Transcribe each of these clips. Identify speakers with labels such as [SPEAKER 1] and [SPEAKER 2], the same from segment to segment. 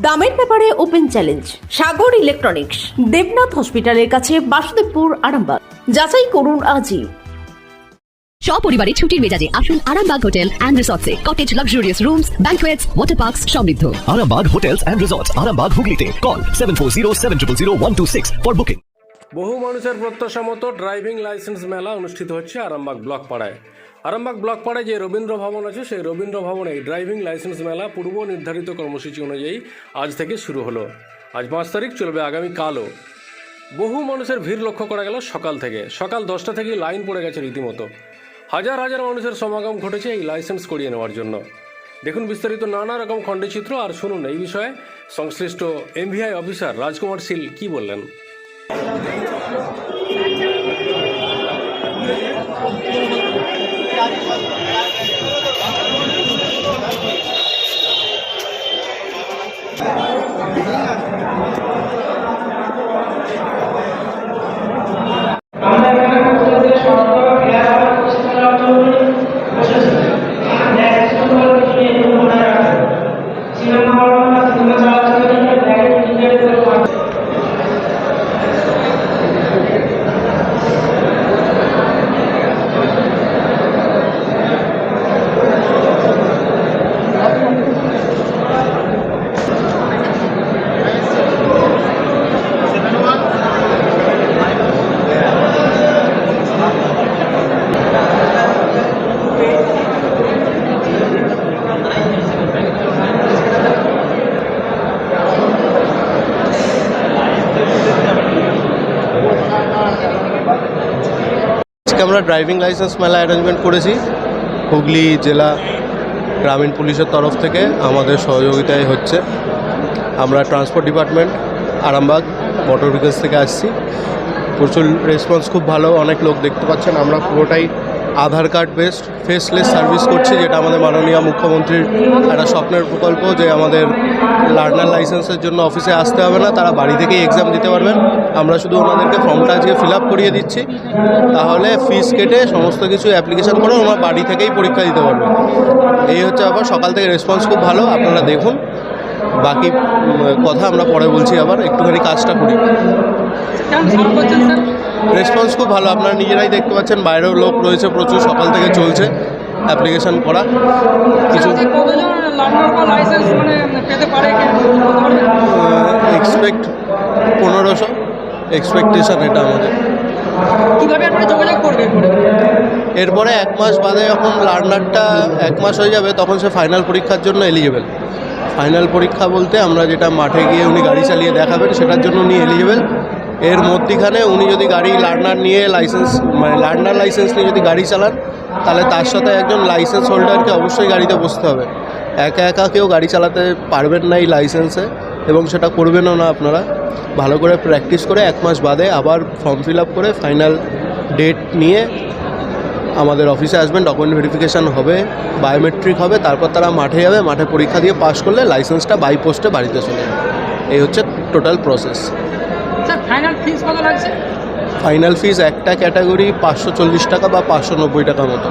[SPEAKER 1] দামের ব্যাপারে open challenge Sagar electronics Debnath হসপিটালের কাছে বাসুদেবপুর আরামবাগ। যাচাই করুন আজই।
[SPEAKER 2] সপরিবারে ছুটির মেজাজে আসুন Arambagh hotel and রিসর্টসে। Cottage luxurious rooms banquets water parks সমৃদ্ধ।
[SPEAKER 3] Arambag Hotels and Resorts, Arambag Hooghly Call 740 for booking.
[SPEAKER 4] বহু মানুষের প্রত্যাশা মতো ড্রাইভিং লাইসেন্স মেলা অনুষ্ঠিত হচ্ছে আরামবাগ ব্লক পাড়ায়। আরামবাগ ব্লক পাড়ায় যে রবীন্দ্র ভবন আছে, সেই রবীন্দ্র ভবনে ড্রাইভিং লাইসেন্স মেলা পূর্ব নির্ধারিত কর্মসূচি অনুযায়ী আজ থেকে শুরু হলো। আজ পাঁচ তারিখ, চলবে আগামী কালও। বহু মানুষের ভিড় লক্ষ্য করা গেল সকাল থেকে। সকাল দশটা থেকেই লাইন পড়ে গেছে রীতিমতো। হাজার হাজার মানুষের সমাগম ঘটেছে এই লাইসেন্স করিয়ে নেওয়ার জন্য। দেখুন বিস্তারিত নানা রকম খণ্ডচিত্র। আর শুনুন এই বিষয়ে সংশ্লিষ্ট এমভিআই অফিসার রাজকুমার শীল কি বললেন।
[SPEAKER 5] আজকে আমরা ড্রাইভিং লাইসেন্স মেলা অ্যারেঞ্জমেন্ট করেছি। হুগলি জেলা গ্রামীণ পুলিশের তরফ থেকে আমাদের সহযোগিতায় হচ্ছে। আমরা transport department Arambagh motor vehicles থেকে আসছি। প্রচুর রেসপন্স খুব ভালো, অনেক লোক দেখতে পাচ্ছেন। আমরা পুরোটাই Aadhaar card based faceless service করছি, যেটা আমাদের মাননীয় মুখ্যমন্ত্রীর একটা স্বপ্নের প্রকল্প যে আমাদের লার্নার লাইসেন্সের জন্য অফিসে আসতে হবে না, তারা বাড়ি থেকেই এক্সাম দিতে পারবেন। আমরা শুধু ওনাদেরকে ফর্মটা আজকে ফিল আপ করিয়ে দিচ্ছি। তাহলে ফিস কেটে সমস্ত কিছু অ্যাপ্লিকেশন করে ওনারা বাড়ি থেকেই পরীক্ষা দিতে পারবেন এই হচ্ছে আবার সকাল থেকে রেসপন্স খুব ভালো, আপনারা দেখুন। বাকি কথা আমরা পরে বলছি আবার, একটুখানি কাজটা করি। রেসপন্স খুব ভালো। আপনারা নিজেরাই দেখতে পাচ্ছেন বাইরেও লোক রয়েছে প্রচুর সকাল থেকে চলছে অ্যাপ্লিকেশন করা। কিছু
[SPEAKER 6] বা লাইসেন্স মানে
[SPEAKER 5] এক্সপেক্ট পনেরোশো। এক্সপেকটেশন এটা আমাদের।
[SPEAKER 6] কীভাবে আপনারা যোগাযোগ করবে
[SPEAKER 5] এরপরে এক মাস বাদে যখন লার্নারটা এক মাস হয়ে যাবে তখন সে ফাইনাল পরীক্ষার জন্য এলিজেবেল ফাইনাল পরীক্ষা বলতে আমরা যেটা মাঠে গিয়ে উনি গাড়ি চালিয়ে দেখাবেন সেটার জন্য উনি এলিজেবল এর মধ্যিখানে উনি যদি গাড়ি লার্নার নিয়ে লাইসেন্স মানে লার্নার লাইসেন্স নিয়ে যদি গাড়ি চালান, তাহলে তার সাথে একজন লাইসেন্স হোল্ডারকে অবশ্যই গাড়িতে বসতে হবে। একা একা কেউ গাড়ি চালাতে পারবেন না এই লাইসেন্সে এবং সেটা করবেনও না আপনারা। ভালো করে প্র্যাকটিস করে এক মাস বাদে আবার ফর্ম ফিল আপ করে ফাইনাল ডেট নিয়ে আমাদের অফিসে আসবেন, ডকুমেন্ট ভেরিফিকেশান হবে, বায়োমেট্রিক হবে, তারপর তারা মাঠে যাবে, মাঠে পরীক্ষা দিয়ে পাস করলে লাইসেন্সটা বাই পোস্টে বাড়িতে চলে যাবে। এই হচ্ছে total process.
[SPEAKER 6] Sir final fees কত লাগছে?
[SPEAKER 5] ফাইনাল ফিস একটা ক্যাটাগরি পাঁচশো চল্লিশ টাকা বা পাঁচশো নব্বই টাকা মতো।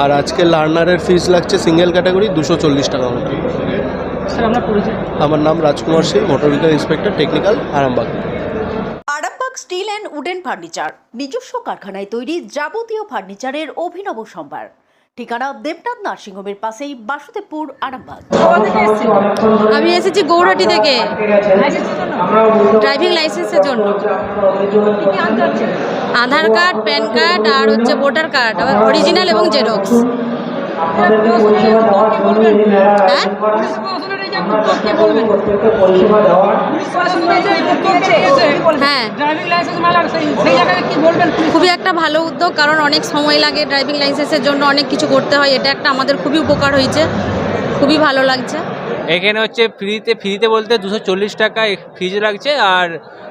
[SPEAKER 5] আর আজকে লার্নারের ফিস লাগছে সিঙ্গেল ক্যাটাগরি দুশো চল্লিশ টাকা মতো।
[SPEAKER 6] স্যার আমরা পরিচয়?
[SPEAKER 5] আমার নাম Rajkumar Singh motor vehicle inspector technical Arambagh.
[SPEAKER 1] Arambagh steel and wooden furniture নিজস্ব কারখানায় তৈরি যাবতীয় ফার্নিচারের অভিনব সম্ভার। ঠিকানা দেবনাথ নার্সিংহোমের পাশেই বাসুদেবপুর আরামবাগ।
[SPEAKER 7] আমি এসেছি গৌরহাটি থেকে। ড্রাইভিং লাইসেন্সের জন্য। আধার কার্ড প্যান কার্ড আর হচ্ছে ভোটার কার্ড আবার অরিজিনাল এবং জেরক্স। হ্যাঁ?
[SPEAKER 6] বলবেন
[SPEAKER 7] হ্যাঁ।
[SPEAKER 6] ড্রাইভিং লাইসেন্স মেলার সেই সেই জায়গায় কি বলবেন?
[SPEAKER 7] খুবই একটা ভালো উদ্যোগ কারণ অনেক সময় লাগে ড্রাইভিং লাইসেন্সের জন্য অনেক কিছু করতে হয়। এটা একটা আমাদের খুবই উপকার হয়েছে। খুবই ভালো লাগছে।
[SPEAKER 8] এখানে হচ্ছে ফ্রিতে ফ্রিতে বলতে দুশো চল্লিশ টাকা ফিজ লাগছে আর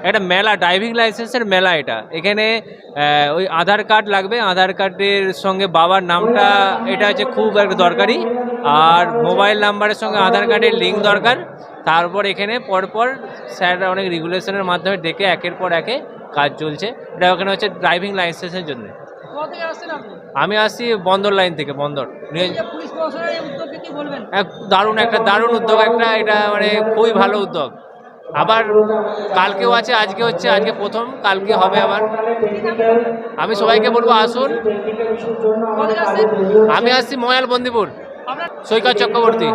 [SPEAKER 8] একটা মেলা ড্রাইভিং লাইসেন্সের মেলা এটা। এখানে ওই আধার কার্ড লাগবে আধার কার্ডের সঙ্গে বাবার নামটা এটা হচ্ছে খুব একটা দরকারি। আর মোবাইল নাম্বারের সঙ্গে আধার কার্ডের লিঙ্ক দরকার। তারপর এখানে পরপর স্যাররা অনেক রেগুলেশনের মাধ্যমে ডেকে একের পর একে কাজ চলছে। এটা ওখানে হচ্ছে ড্রাইভিং লাইসেন্সের জন্য। আমি আসছি বন্দর লাইন থেকে বন্দর।
[SPEAKER 6] এই যে পুলিশ প্রশাসনের এই উদ্যোগকে কি বলবেন?
[SPEAKER 8] এক দারুণ একটা দারুণ উদ্যোগ একটা এটা মানে খুবই ভালো উদ্যোগ। আবার কালকেও আছে আজকে হচ্ছে আজকে প্রথম কালকে হবে আবার। আমি সবাইকে বলব আসুন। আমি আসছি ময়াল বন্দিপুর সৈকত চক্রবর্তী।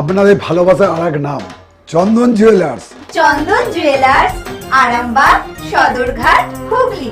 [SPEAKER 9] আপনাদের ভালোবাসার আর এক নাম Chandan jewellers
[SPEAKER 10] Chandan jewellers Arambagh Sadarghat Hooghly.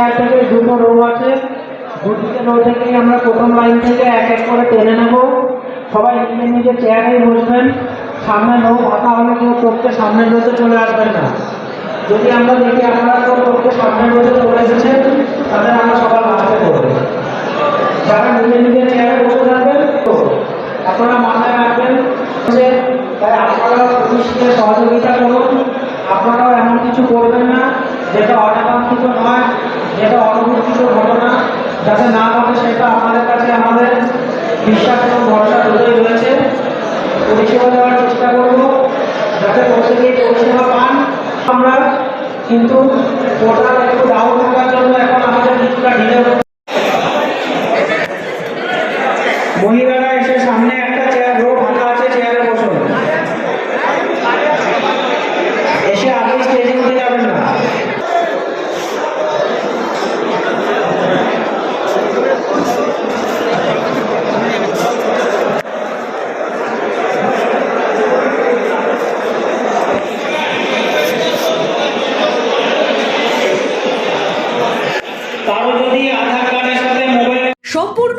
[SPEAKER 11] Chair থেকে দুটো রো আছে। দুটিতে রো থেকেই আমরা প্রথম লাইন থেকে এক এক করে টেনে নেব। সবাই নিজের নিজের চেয়ারেই বসবেন। সামনে নো কথা হলে কেউ চোখকে সামনের রোতে চলে আসবেন না। যদি আমরা দেখি আপনারা কেউ চোখকে সামনের রোতে চলে এসেছেন তাহলে আমরা সবাই মাথাতে করব যারা নিজের নিজের চেয়ারে বসে থাকবেন তো আপনারা মাথায় রাখবেন যে তাই আপনারা পুলিশকে সহযোগিতা করুন আপনারাও এমন কিছু করবেন না যেটা অনাকাঙ্ক্ষিত নয় যেটা অনুভূতিত ঘটনা যাতে না ঘটে সেটা আমাদের কাছে আমাদের বিশ্বাস এবং ভরসা দুটোই রয়েছে। পরিষেবা দেওয়ার চেষ্টা করব যাতে প্রত্যেকে পরিষেবা পান। আমরা কিন্তু পোর্টাল একটু ডাউন থাকার জন্য এখন আমাদের কিছুটা ঢিলে হচ্ছে। মহিলারা এসে সামনে একটা চেয়ার রো ফাঁকা আছে চেয়ারে বসুন এসে আগে স্টেজে উঠে যাবেন না কারও যদি আধার কার্ডের সাথে মোবাইল
[SPEAKER 1] সম্পূর্ণ